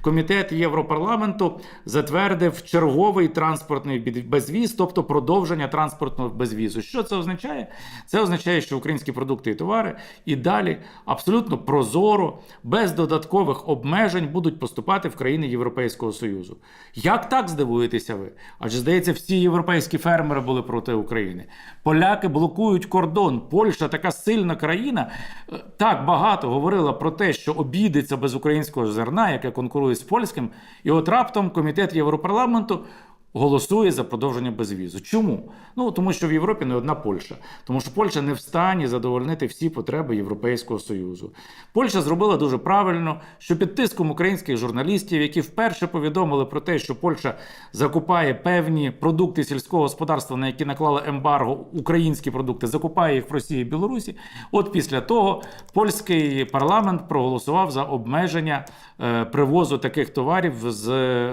Комітет Європарламенту затвердив черговий транспортний безвіз, тобто продовження транспортного безвізу. Що це означає? Це означає, що українські продукти і товари і далі абсолютно прозоро, без додаткових обмежень будуть поступати в країни Європейського Союзу. Як так здивуєтеся ви? Адже здається, всі європейські фермери були проти України. Поляки блокують кордон. Польща така сильна країна. е, Так багато говорила про те, що обійдеться без українського зерна, яке конкурує з польським. І от раптом комітет Європарламенту голосує за продовження безвізу. Чому? Ну тому що в Європі не одна Польща, тому що Польща не в стані задовольнити всі потреби Європейського союзу. Польща зробила дуже правильно, що під тиском українських журналістів, які вперше повідомили про те, що Польща закупає певні продукти сільського господарства, на які наклала ембарго, українські продукти, закупає їх в Росії і Білорусі. От після того польський парламент проголосував за обмеження е, привозу таких товарів з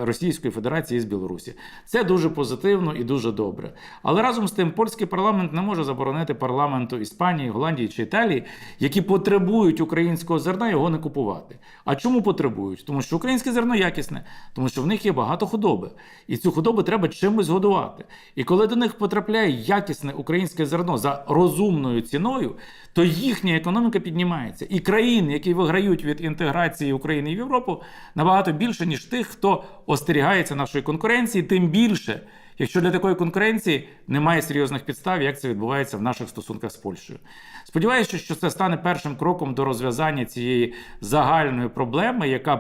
Російської Федерації і з Білорусі. Це дуже позитивно і дуже добре. Але разом з тим, польський парламент не може заборонити парламенту Іспанії, Голландії чи Італії, які потребують українського зерна, його не купувати. А чому потребують? Тому що українське зерно якісне, тому що в них є багато худоби, і цю худобу треба чимось годувати. І коли до них потрапляє якісне українське зерно за розумною ціною, то їхня економіка піднімається. І країн, які виграють від інтеграції України в Європу, набагато більше, ніж тих, хто остерігається нашої конкуренції, тим більше. Якщо для такої конкуренції немає серйозних підстав, як це відбувається в наших стосунках з Польщею. Сподіваюся, що це стане першим кроком до розв'язання цієї загальної проблеми, яка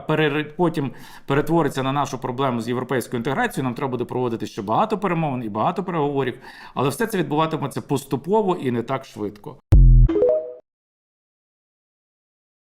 потім перетвориться на нашу проблему з європейською інтеграцією. Нам треба буде проводити ще багато перемовин і багато переговорів, але все це відбуватиметься поступово і не так швидко.